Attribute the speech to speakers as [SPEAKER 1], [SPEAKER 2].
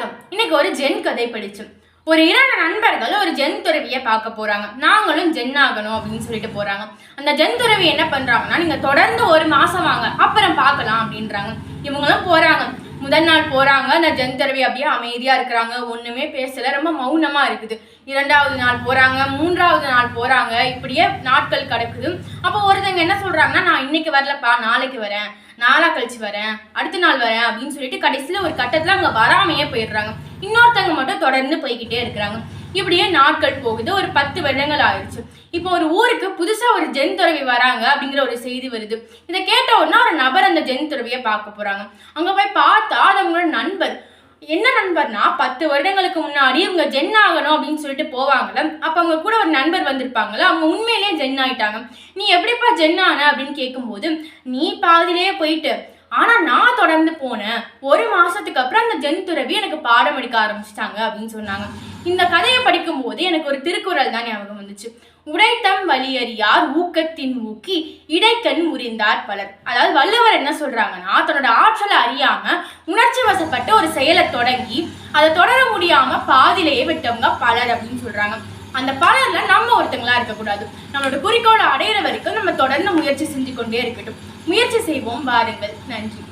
[SPEAKER 1] வணக்கம். இன்னைக்கு ஒரு ஜென் கதை படிச்சோம். ஒரு இரண்டு நண்பர்கள் ஒரு ஜென் துறவியை பார்க்க போறாங்க. நாங்களும் ஜென் ஆகணும் அப்படின்னு சொல்லிட்டு போறாங்க. அந்த ஜென் துறவி என்ன பண்றாங்கன்னா நீங்க தொடர்ந்து ஒரு மாசம் வாங்க அப்புறம் பார்க்கலாம் அப்படின்றாங்க. இவங்களும் போறாங்க. முதல் நாள் போறாங்க அந்த ஜென் தடவை அப்படியே அமைதியா இருக்கிறாங்க. ஒண்ணுமே பேசல ரொம்ப மௌனமா இருக்குது. இரண்டாவது நாள் போறாங்க மூன்றாவது நாள் போறாங்க. இப்படியே நாட்கள் கிடக்குது. அப்போ ஒருத்தங்க என்ன சொல்றாங்கன்னா நான் இன்னைக்கு வரலப்பா நாளைக்கு வரேன். நாளா கழிச்சு வரேன். அடுத்த நாள் வரேன். அப்படின்னு சொல்லிட்டு கடைசியில ஒரு கட்டத்துல அங்க வராமையே போயிடுறாங்க. இன்னொருத்தவங்க மட்டும் தொடர்ந்து போய்கிட்டே இருக்கிறாங்க. இப்படியே நாட்கள் போகுது. ஒரு பத்து வருடங்கள் ஆயிடுச்சு இப்போ ஒரு ஊருக்கு புதுசா ஒரு ஜென் துறவி வராங்க அப்படிங்கிற ஒரு செய்தி வருது. இதை கேட்ட உடனே ஒரு நபர் அந்த ஜென் துறவியை பார்க்க போகிறாங்க அங்கே போய் பார்த்தா அது அவங்களோட நண்பர் என்ன நண்பர்னா பத்து வருடங்களுக்கு முன்னாடி இவங்க ஜென் ஆகணும் அப்படின்னு சொல்லிட்டு போவாங்கல்ல அப்ப அவங்க கூட ஒரு நண்பர் வந்திருப்பாங்கல்ல அவங்க உண்மையிலேயே ஜென் ஆயிட்டாங்க. நீ எப்படிப்பா ஜென் ஆன? அப்படின்னு கேட்கும்போது நீ பாதியிலேயே போயிட்டு ஆனா நான் தொடர்ந்து போனேன். ஒரு மாசத்துக்கு அப்புறம் அந்த ஜென் துறவி எனக்கு பாடம் எடுக்க ஆரம்பிச்சிட்டாங்க அப்படின்னு சொன்னாங்க. இந்த கதையை படிக்கும்போது எனக்கு ஒரு திருக்குறள் தான் ஞாபகம் வந்துச்சு. உடைத்தம் வலியறியார் ஊக்கத்தின் ஊக்கி இடைக்கண் முறிந்தார் பலர். அதாவது வள்ளுவர் என்ன சொல்றாங்கன்னா தன்னோட ஆற்றலை அறியாம உணர்ச்சி வசப்பட்ட ஒரு செயலை தொடங்கி அதை தொடர முடியாம பாதியிலேயே விட்டவங்க பலர் அப்படின்னு சொல்றாங்க. அந்த பலர்ல நம்ம ஒருத்தங்களா இருக்கக்கூடாது. நம்மளோட குறிக்கோளை அடையிற வரைக்கும் நம்ம தொடர்ந்து முயற்சி செஞ்சு கொண்டே இருக்கட்டும். முயற்சி செய்வோம் வாருங்கள். நன்றி.